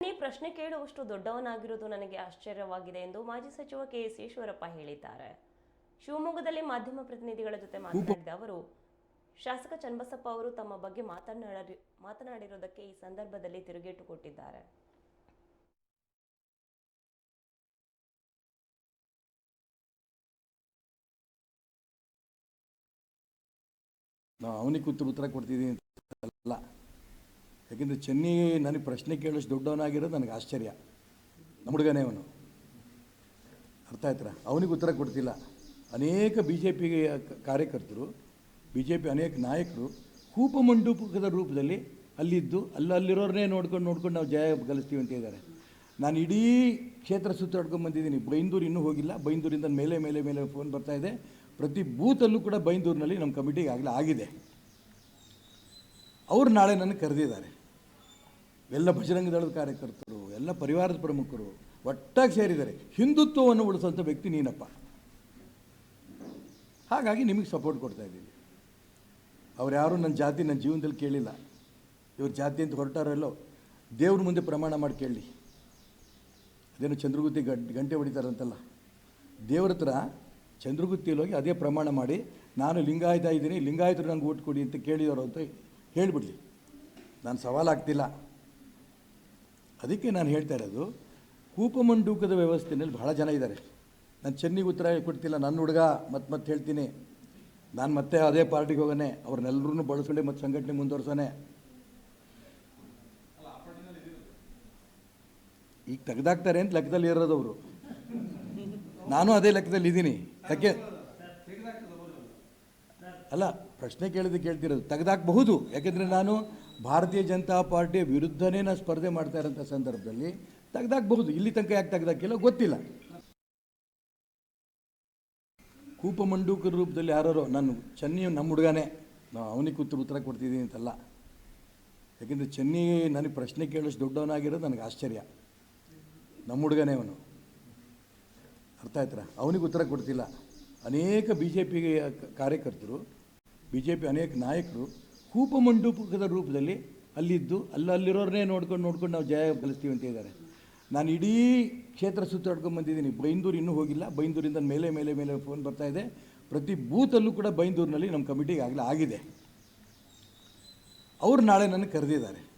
ನೀ ಪ್ರಶ್ನೆ ಕೇಳುವಷ್ಟು ದೊಡ್ಡವನಾಗಿರುವುದು ನನಗೆ ಆಶ್ಚರ್ಯವಾಗಿದೆ ಎಂದು ಮಾಜಿ ಸಚಿವ ಕೆ ಎಸ್ ಈಶ್ವರಪ್ಪ ಹೇಳಿದ್ದಾರೆ. ಶಿವಮೊಗ್ಗದಲ್ಲಿ ಮಾಧ್ಯಮ ಪ್ರತಿನಿಧಿಗಳ ಜೊತೆ ಮಾತನಾಡಿದ ಅವರು, ಶಾಸಕ ಚನ್ನಬಸಪ್ಪ ಅವರು ತಮ್ಮ ಬಗ್ಗೆ ಮಾತನಾಡಿ ಮಾತನಾಡಿರುವುದಕ್ಕೆ ಈ ಸಂದರ್ಭದಲ್ಲಿ ತಿರುಗೇಟು ಕೊಟ್ಟಿದ್ದಾರೆ ಅವನಿಗೆ ಉತ್ತರ ಕೊಡ್ತಿದ್ದೀನಿ ಯಾಕೆಂದರೆ ಚೆನ್ನಿ ನನಗೆ ಪ್ರಶ್ನೆ ಕೇಳೋಷ್ಟು ದೊಡ್ಡವನಾಗಿರೋದು ನನಗೆ ಆಶ್ಚರ್ಯ. ನಮ್ಮ ಹುಡುಗನೇ ಅವನು. ಅರ್ಥ ಆಯ್ತಾ ಅವನಿಗೆ ಉತ್ತರ ಕೊಡ್ತಿಲ್ಲ. ಅನೇಕ ಬಿ ಜೆ ಪಿ ಕಾರ್ಯಕರ್ತರು ಬಿ ಜೆ ಪಿ ಅನೇಕ ನಾಯಕರು ಕೂಪಮಂಡೂಪದ ರೂಪದಲ್ಲಿ ಅಲ್ಲಿದ್ದು ಅಲ್ಲಿ ಅಲ್ಲಿರೋರನ್ನೇ ನೋಡ್ಕೊಂಡು ನೋಡ್ಕೊಂಡು ನಾವು ಜಯ ಗಳಿಸ್ತೀವಿ ಅಂತ ಇದ್ದಾರೆ. ನಾನು ಇಡೀ ಕ್ಷೇತ್ರ ಸುತ್ತಾಡ್ಕೊಂಡು ಬಂದಿದ್ದೀನಿ. ಬೈಂದೂರು ಇನ್ನೂ ಹೋಗಿಲ್ಲ. ಬೈಂದೂರಿಂದ ಮೇಲೆ ಮೇಲೆ ಮೇಲೆ ಫೋನ್ ಬರ್ತಾ ಇದೆ. ಪ್ರತಿ ಬೂತಲ್ಲೂ ಕೂಡ ಬೈಂದೂರಿನಲ್ಲಿ ನಮ್ಮ ಕಮಿಟಿಗೆ ಆಗಲೇ ಆಗಿದೆ. ಅವರು ನಾಳೆ ನನಗೆ ಕರೆದಿದ್ದಾರೆ. ಎಲ್ಲ ಬಜರಂಗ ದಳದ ಕಾರ್ಯಕರ್ತರು, ಎಲ್ಲ ಪರಿವಾರದ ಪ್ರಮುಖರು ಒಟ್ಟಾಗಿ ಸೇರಿದ್ದಾರೆ. ಹಿಂದುತ್ವವನ್ನು ಉಳಿಸುವಂಥ ವ್ಯಕ್ತಿ ನೀನಪ್ಪ. ಹಾಗಾಗಿ ನಿಮಗೆ ಸಪೋರ್ಟ್ ಕೊಡ್ತಾ ಇದ್ದೀನಿ. ಅವ್ರು ಯಾರೂ ನನ್ನ ಜಾತಿ, ನನ್ನ ಜೀವನದಲ್ಲಿ ಕೇಳಿಲ್ಲ. ಇವ್ರ ಜಾತಿ ಅಂತ ಹೊರಟಾರಲ್ಲೋ ದೇವ್ರ ಮುಂದೆ ಪ್ರಮಾಣ ಮಾಡಿ ಕೇಳಿ. ಅದೇನು ಚಂದ್ರಗುತ್ತಿ ಗಂಟೆ ಗಂಟೆ ಹೊಡಿತಾರಂತಲ್ಲ. ದೇವ್ರ ಹತ್ರ ಚಂದ್ರಗುತ್ತಿಯಲ್ಲಿ ಹೋಗಿ ಅದೇ ಪ್ರಮಾಣ ಮಾಡಿ, ನಾನು ಲಿಂಗಾಯತ ಇದ್ದೀನಿ, ಲಿಂಗಾಯತರು ನಂಗೆ ಓಟ್ ಕೊಡಿ ಅಂತ ಕೇಳಿದವರು ಅಂತ ಹೇಳಿಬಿಡ್ಲಿ. ನಾನು ಸವಾಲಾಗ್ತಿಲ್ಲ. ಅದಕ್ಕೆ ನಾನು ಹೇಳ್ತಾ ಇರೋದು, ಕೂಪಮಂಡೂಕದ ವ್ಯವಸ್ಥೆಯಲ್ಲಿ ಬಹಳ ಜನ ಇದ್ದಾರೆ. ನಾನು ಚೆನ್ನಿಗೆ ಉತ್ತರ ಕೊಡ್ತಿಲ್ಲ ನನ್ನ ಹುಡುಗ ಮತ್ತೆ ಮತ್ತೆ ಹೇಳ್ತೀನಿ. ನಾನು ಮತ್ತೆ ಅದೇ ಪಾರ್ಟಿಗೆ ಹೋಗೋನೆ ಅವ್ರನ್ನೆಲ್ಲರೂ ಬಳಸ್ಕೊಂಡೆ ಮತ್ತು ಸಂಘಟನೆ ಮುಂದುವರ್ಸೋನೆ. ಈಗ ತೆಗೆದಾಕ್ತಾರೆ ಅಂತ ಲೆಕ್ಕದಲ್ಲಿ ಇರೋದು ಅವರು ನಾನು ಅದೇ ಲೆಕ್ಕದಲ್ಲಿ ಇದ್ದೀನಿ. ಯಾಕೆ? ಅಲ್ಲ, ಪ್ರಶ್ನೆ ಕೇಳಿದ್ದು ಕೇಳ್ತಿರೋದು, ತೆಗೆದಾಕಬಹುದು. ಯಾಕೆಂದರೆ ನಾನು ಭಾರತೀಯ ಜನತಾ ಪಾರ್ಟಿಯ ವಿರುದ್ಧನೇ ನಾನು ಸ್ಪರ್ಧೆ ಮಾಡ್ತಾ ಇರೋಂಥ ಸಂದರ್ಭದಲ್ಲಿ ತೆಗೆದಾಕಬಹುದು. ಇಲ್ಲಿ ತನಕ ಯಾಕೆ ತೆಗೆದಾಕಿಲ್ಲ? ಗೊತ್ತಿಲ್ಲ. ಕೂಪಮಂಡೂಕರ ರೂಪದಲ್ಲಿ ಯಾರೋ ನಾನು ಚೆನ್ನಿ ನಮ್ಮ ಹುಡುಗನೇ, ನಾವು ಅವನಿಗೆ ಉತ್ತರ ಉತ್ತರ ಕೊಡ್ತಿದ್ದೀನಿ ಅಂತಲ್ಲ. ಯಾಕೆಂದರೆ ಚೆನ್ನಿ ನನಗೆ ಪ್ರಶ್ನೆ ಕೇಳೋಷ್ಟು ದೊಡ್ಡವನಾಗಿರೋದು ನನಗೆ ಆಶ್ಚರ್ಯ. ನಮ್ಮ ಹುಡುಗನೇ ಅವನು. ಅರ್ಥ ಆಯ್ತರ ಅವನಿಗೆ ಉತ್ತರ ಕೊಡ್ತಿಲ್ಲ. ಅನೇಕ ಬಿ ಜೆ ಪಿಗೆ ಕಾರ್ಯಕರ್ತರು ಬಿ ಜೆ ಪಿ ಅನೇಕ ನಾಯಕರು ಕೂಪಮಂಡೂಪದ ರೂಪದಲ್ಲಿ ಅಲ್ಲಿದ್ದು ಅಲ್ಲಲ್ಲಿರೋರನ್ನೇ ನೋಡ್ಕೊಂಡು ನೋಡ್ಕೊಂಡು ನಾವು ಜಯ ಕಲಿಸ್ತೀವಿ ಅಂತ ಇದ್ದಾರೆ. ನಾನು ಇಡೀ ಕ್ಷೇತ್ರ ಸುತ್ತಾಡ್ಕೊಂಡು ಬಂದಿದ್ದೀನಿ. ಬೈಂದೂರು ಇನ್ನೂ ಹೋಗಿಲ್ಲ. ಬೈಂದೂರಿಂದ ಮೇಲೆ ಮೇಲೆ ಮೇಲೆ ಫೋನ್ ಬರ್ತಾ ಇದೆ. ಪ್ರತಿ ಬೂತಲ್ಲೂ ಕೂಡ ಬೈಂದೂರಿನಲ್ಲಿ ನಮ್ಮ ಕಮಿಟಿಗೆ ಆಗಲೇ ಆಗಿದೆ. ಅವರು ನಾಳೆ ನನಗೆ ಕರೆದಿದ್ದಾರೆ.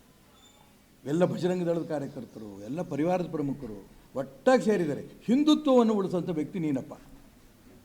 ಎಲ್ಲ ಬಜರಂಗ ದಳದ ಕಾರ್ಯಕರ್ತರು, ಎಲ್ಲ ಪರಿವಾರದ ಪ್ರಮುಖರು, ಒಟ್ಟಾಗಿ ಸೇರಿದ್ದಾರೆ. ಹಿಂದುತ್ವವನ್ನು ಉಳಿಸುವಂಥ ವ್ಯಕ್ತಿ ನೀನಪ್ಪ.